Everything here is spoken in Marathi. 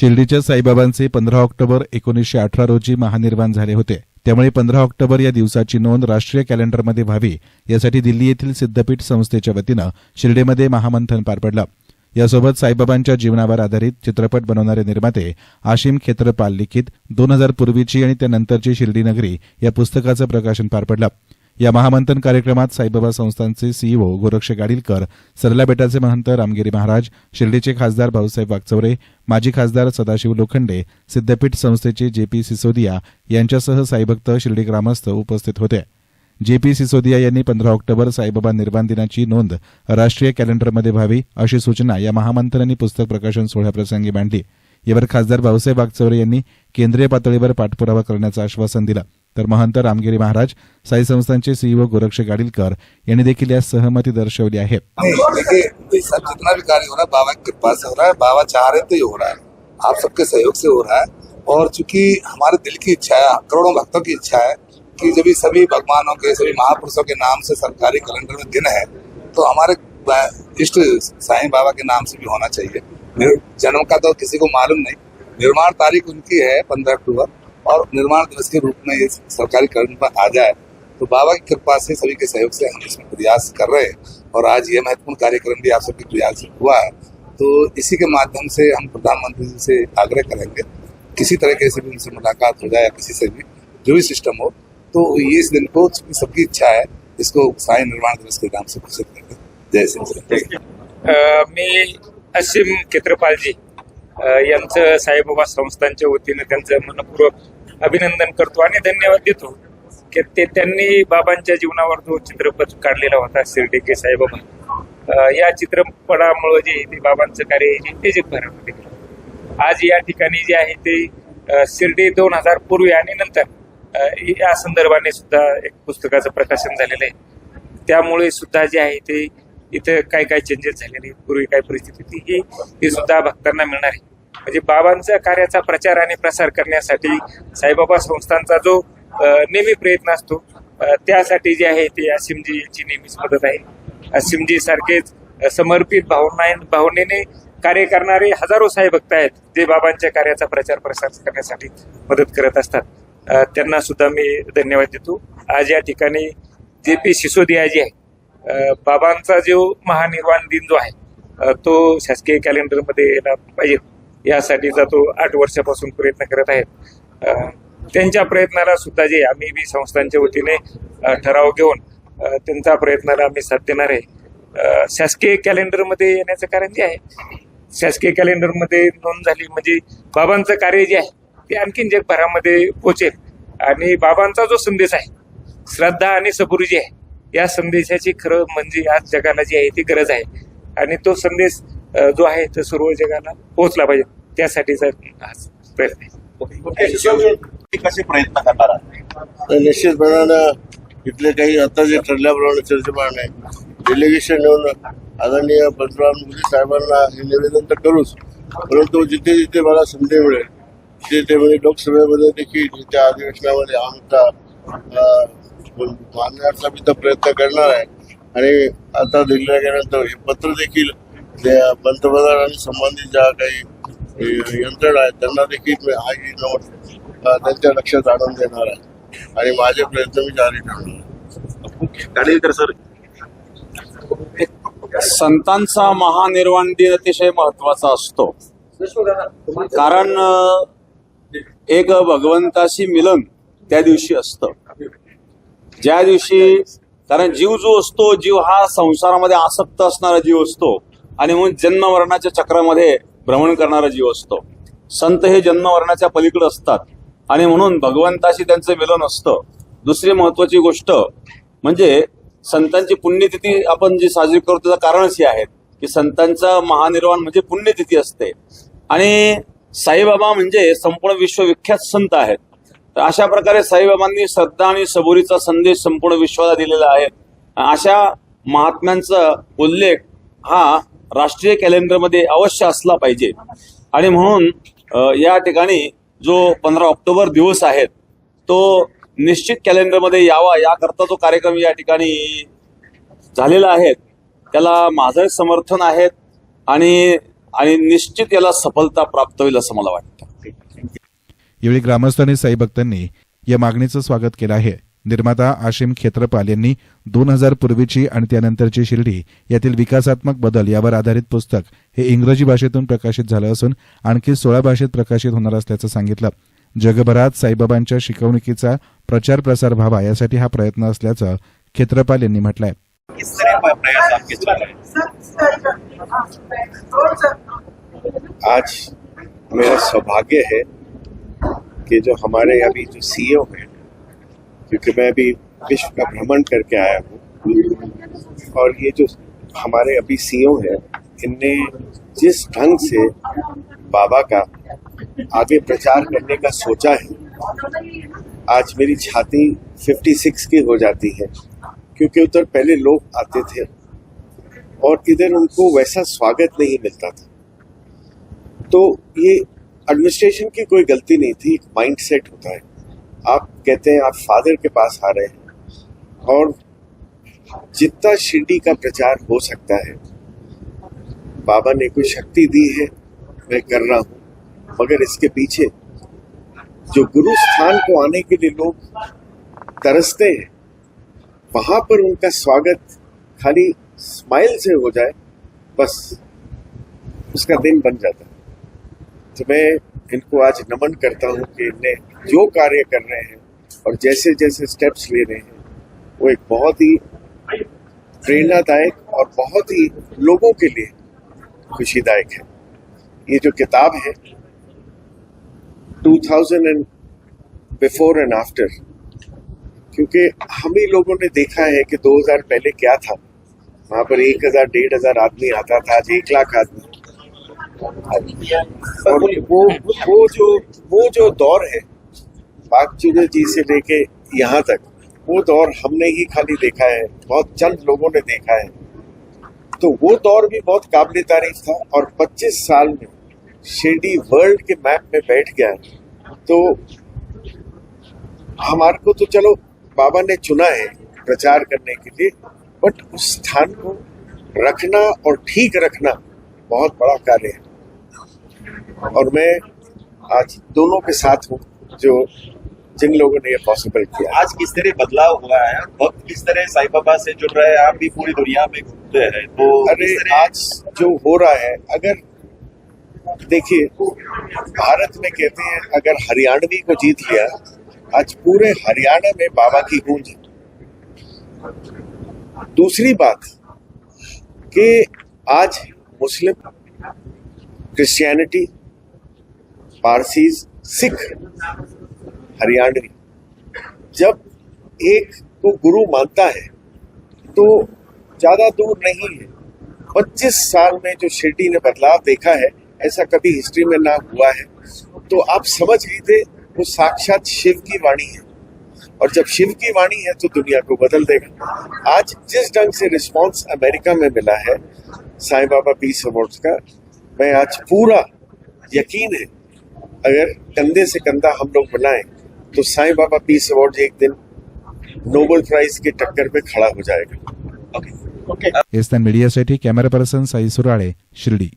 शिर्डीच्या साईबाबांचे पंधरा ऑक्टोबर एकोणीसशे अठरा रोजी महानिर्वाण झाले होते. त्यामुळे पंधरा ऑक्टोबर या दिवसाची नोंद राष्ट्रीय कॅलेंडरमध्ये व्हावी यासाठी दिल्ली येथील सिद्धपीठ संस्थेच्या वतीनं शिर्डीमध्ये महामंथन पार पडलं. यासोबत साईबाबांच्या जीवनावर आधारित चित्रपट बनवणारे निर्माते आशिम खेत्रपाल लिखित दोन हजार पूर्वीची आणि त्यानंतरची शिर्डी नगरी या पुस्तकाचं प्रकाशन पार पडलं. या महामंथन कार्यक्रमात साईबाबा संस्थांचे सीईओ गोरक्ष गाडीलकर सरला बेटाचे महंत रामगिरी महाराज शिर्डीचे खासदार भाऊसाहेब वागचौरे माजी खासदार सदाशिव लोखंडे सिद्धपीठ संस्थेचे जे पी सिसोदिया यांच्यासह साईभक्त शिर्डी ग्रामस्थ उपस्थित होते. जे पी सिसोदिया यांनी पंधरा ऑक्टोबर साईबाबा निर्वाण दिनाची नोंद राष्ट्रीय कॅलेंडरमध्ये व्हावी अशी सूचना या महामंथन आणि पुस्तक प्रकाशन सोहळ्याप्रसंगी मांडली. यावर खासदार भाऊसाहेब वागचौरे यांनी केंद्रीय पातळीवर पाठपुरावा करण्याचं आश्वासन दिलं. तर महंत रामगिरी महाराज, साई संस्थांचे सीईओ गोरक्ष गाडीलकर यांनी देखील यास सहमती दर्शवली आहे. जितना भी कार्य हो रहा है बाबा की कृपा से हो रहा है बाबा चाह रहे तो ये हो रहा है आप सबके सहयोग से हो रहा है। और चूँकि हमारे दिल की इच्छा है, करोड़ों भक्तों की इच्छा है कि जब सभी भगवानों के, सभी महापुरुषों के नाम से सरकारी कैलेंडर में दिन है तो हमारे इष्ट साईं बाबा के नाम से भी होना चाहिए। जन्म का तो किसी को मालूम नहीं। निर्माण तारीख उनकी है पंद्रह अक्टूबर। और निर्माण दिवस के रूप में ये सरकारी कर्म पर आ जाए तो बाबा की कृपा से सभी के सहयोग से हम इसमें प्रयास कर रहे हैं। और आज ये महत्वपूर्ण कार्यक्रम भी आप सबके प्रयास से हुआ है। तो इसी के माध्यम से हम प्रधानमंत्री जी से आग्रह करेंगे किसी तरीके से भी उनसे मुलाकात हो जाए या किसी से भी जो भी सिस्टम हो तो ये इस दिन को सबकी इच्छा है इसको साई निर्माण दिवस के नाम से घोषित करेंगे। जय सिंह मी असीम खेत्रपालजी अ, यांचं साईबाबा संस्थांच्या वतीने मनपूर्वक अभिनंदन करतो आणि धन्यवाद देतो की ते त्यांनी बाबांच्या जीवनावर जो चित्रपट काढलेला होता शिर्डी के साईबाबा या चित्रपटामुळे जे ते बाबांचं कार्य आहे जे ते जगभरामध्ये गेलं आज या ठिकाणी जे आहे ते शिर्डी दोन हजार पूर्वी आणि नंतर या संदर्भाने सुद्धा एक पुस्तकाचं प्रकाशन झालेलं आहे. त्यामुळे सुद्धा जे आहे ते इथं काय काय चेंजेस झालेले पूर्वी काय परिस्थिती होती हे सुद्धा भक्तांना मिळणार आहे. म्हणजे बाबांच्या कार्याचा प्रचार आणि प्रसार करण्यासाठी साईबाबा संस्थांचा जो नेहमी प्रयत्न असतो त्यासाठी जे आहे ते असीमजी यांची नेहमीच मदत आहे. असीमजी सारखेच समर्पित भावना भावनेने कार्य करणारे हजारो साई भक्त आहेत जे बाबांच्या कार्याचा प्रचार प्रसार करण्यासाठी मदत करत असतात. त्यांना सुद्धा मी धन्यवाद देतो. आज या ठिकाणी जे पी सिसोदिया जी आहे बाबांचा जो महानिर्वाण दिन जो आहे तो शासकीय कॅलेंडरमध्ये यायला पाहिजे. यासाठीचा तो आठ वर्षापासून प्रयत्न करत आहेत. त्यांच्या प्रयत्नाला सुद्धा जे आम्ही बी संस्थांच्या वतीने ठराव घेऊन त्यांचा प्रयत्नाला आम्ही साथ देणार आहे. शासकीय कॅलेंडरमध्ये येण्याचं कारण जे आहे शासकीय कॅलेंडरमध्ये नोंद झाली म्हणजे बाबांचं कार्य जे आहे ते आणखीन जगभरामध्ये पोचेल. आणि बाबांचा जो संदेश आहे श्रद्धा आणि सबुरी जी आहे या संदेशाची खरं म्हणजे आज जगाला जी आहे ती गरज आहे. आणि तो संदेश जो आहे तो सर्व जगाला पोहोचला पाहिजे. त्यासाठीचा आज प्रयत्न आहे. कसे प्रयत्न करणार आहे तर निश्चितपणानं इथले काही आता जे ठरल्याप्रमाणे चर्चेप्रमाणे डेलिगेशन येऊन आदरणीय पंतप्रधान मोदी साहेबांना हे निवेदन तर करूच. परंतु जिथे जिथे मला संधी मिळेल तिथे ते म्हणजे लोकसभेमध्ये देखील त्या अधिवेशनामध्ये आमचा अं, मांडण्याचा मी तर प्रयत्न करणार आहे. आणि आता दिल्लीला गेल्यानंतर हे पत्र देखील त्या पंतप्रधान आणि संबंधित ज्या काही यंत्रणा आहेत त्यांना देखील मी हा ही नोट त्यांच्या लक्षात आणून देणार आहे. आणि माझे प्रयत्न मी जारी ठेवणार गाडीकर सर? संतांचा महानिर्वाण दिन अतिशय महत्त्वाचा असतो. कारण एक भगवंताशी मिलन त्या दिवशी असतं. ज्या दिवशी कारण जीव जो असतो जीव हा संसारामध्ये आसक्त असणारा जीव असतो. आणि म्हणून जन्मवर्णाच्या चक्रामध्ये भ्रमण करणारा जीव असतो. संत हे जन्मवर्णाच्या पलीकडे असतात. आणि म्हणून भगवंताशी त्यांचं मिलन असतं. दुसरी महत्वाची गोष्ट म्हणजे संतांची पुण्यतिथी आपण जी साजरी करतो त्याचं कारणच हे आहे की संतांचा महानिर्वाण म्हणजे पुण्यतिथी असते. आणि साईबाबा म्हणजे संपूर्ण विश्वविख्यात संत आहेत. तर अशा प्रकारे साईबाबांनी श्रद्धा आणि सबुरीचा संदेश संपूर्ण विश्वाला दिलेला आहे. अशा महात्म्यांचा उल्लेख हा राष्ट्रीय कॅलेंडरमध्ये अवश्य असला पाहिजे. आणि म्हणून या ठिकाणी जो पंधरा ऑक्टोबर दिवस आहे तो निश्चित कॅलेंडरमध्ये यावा याकरता जो कार्यक्रम या ठिकाणी झालेला आहे त्याला माझं समर्थन आहेत आणि आणि निश्चित याला सफलता प्राप्त होईल असं मला वाटतं. यावेळी ग्रामस्थ आणि साई भक्तांनी या मागणीचं स्वागत केलं आहे. निर्माता आशिम खेत्रपाल यांनी दोन हजार पूर्वीची आणि त्यानंतरची शिर्डी यातील विकासात्मक बदल यावर आधारित पुस्तक हे इंग्रजी भाषेतून प्रकाशित झालं असून आणखी सोळा भाषेत प्रकाशित होणार असल्याचं सांगितलं. जगभरात साईबाबांच्या शिकवणुकीचा प्रचार प्रसार व्हावा यासाठी हा प्रयत्न असल्याचं खेत्रपाल यांनी म्हटलंय. आज मेरा सौभाग्य है कि जो हमारे अभी जो सीईओ हैं क्योंकि मैं अभी विश्व का भ्रमण करके आया हूँ। और ये जो हमारे अभी सीईओ हैं, इनने जिस ढंग से बाबा का आगे प्रचार करने का सोचा है, आज मेरी छाती 56 की हो जाती है, क्योंकि उधर पहले लोग आते थे और इधर उनको वैसा स्वागत नहीं मिलता था। तो ये एडमिनिस्ट्रेशन की कोई गलती नहीं थी, एक माइंड सेट होता है। आप कहते हैं आप फादर के पास आ रहे हैं। और जितना शिरडी का प्रचार हो सकता है, बाबा ने कोई शक्ति दी है, मैं कर रहा हूँ। मगर इसके पीछे जो गुरु स्थान को आने के लिए लोग तरसते हैं, वहाँ पर उनका स्वागत खाली स्माइल से हो जाए, बस उसका दिन बन जाता है। तो मैं इनको आज नमन करता हूँ कि इनने जो कार्य कर रहे हैं और जैसे जैसे स्टेप्स ले रहे हैं वो एक बहुत ही प्रेरणादायक और बहुत ही लोगों के लिए खुशीदायक है। ये जो किताब है 2000 एंड बिफोर एंड आफ्टर क्योंकि हम ही लोगों ने देखा है कि 2000 पहले क्या था। वहाँ पर एक हज़ार डेढ़ हज़ार आदमी आता था आज एक लाख आदमी। और वो वो जो वो जो दौर है पाक जी से लेके यहाँ तक, वो दौर हमने ही खाली देखा है, बहुत चंद लोगों ने देखा है। तो वो दौर भी बहुत काबिल तारीफ़ था और 25 साल में शिरडी वर्ल्ड के मैप में बैठ गया। तो हमारे को तो चलो, बाबा ने चुना है प्रचार करने के लिए, बट उस स्थान को रखना और ठीक रखना बहुत बड़ा कार्य है। और मैं आज दोनों के साथ हूँ, जो जिन लोगों ने ये पॉसिबल किया। आज किस तरह बदलाव हुआ है? भक्त किस तरह साईं बाबा से जुड़ रहे हैं? आप भी पूरी दुनिया में घूमते हैं तो अरे आज जो हो रहा है अगर देखिए भारत में कहते हैं अगर हरियाणवी को जीत लिया आज पूरे हरियाणा में बाबा की गूंज है। दूसरी बात कि आज मुस्लिम क्रिश्चियनिटी पारसीज सिख हरियाणवी। जब एक को गुरु मानता है तो ज़्यादा दूर नहीं है। 25 साल में जो शिरडी ने बदलाव देखा है, ऐसा कभी हिस्ट्री में ना हुआ है। तो आप समझ लीजिए, वो साक्षात शिव की वाणी है। और जब शिव की वाणी है तो दुनिया को बदल देगा। आज जिस ढंग से रिस्पांस अमेरिका में मिला है, साईं बाबा पीस अवार्ड्स का, मैं आज पूरा यकीन है, अगर कंधे से कंधा हम लोग मिलाएँ तो साईं बाबा पीस अवार्ड एक दिन नोबेल प्राइज के टक्कर पे खड़ा हो जाएगा। एस मीडियासाठी कॅमेरा पर्सन साई सुराळे शिर्डी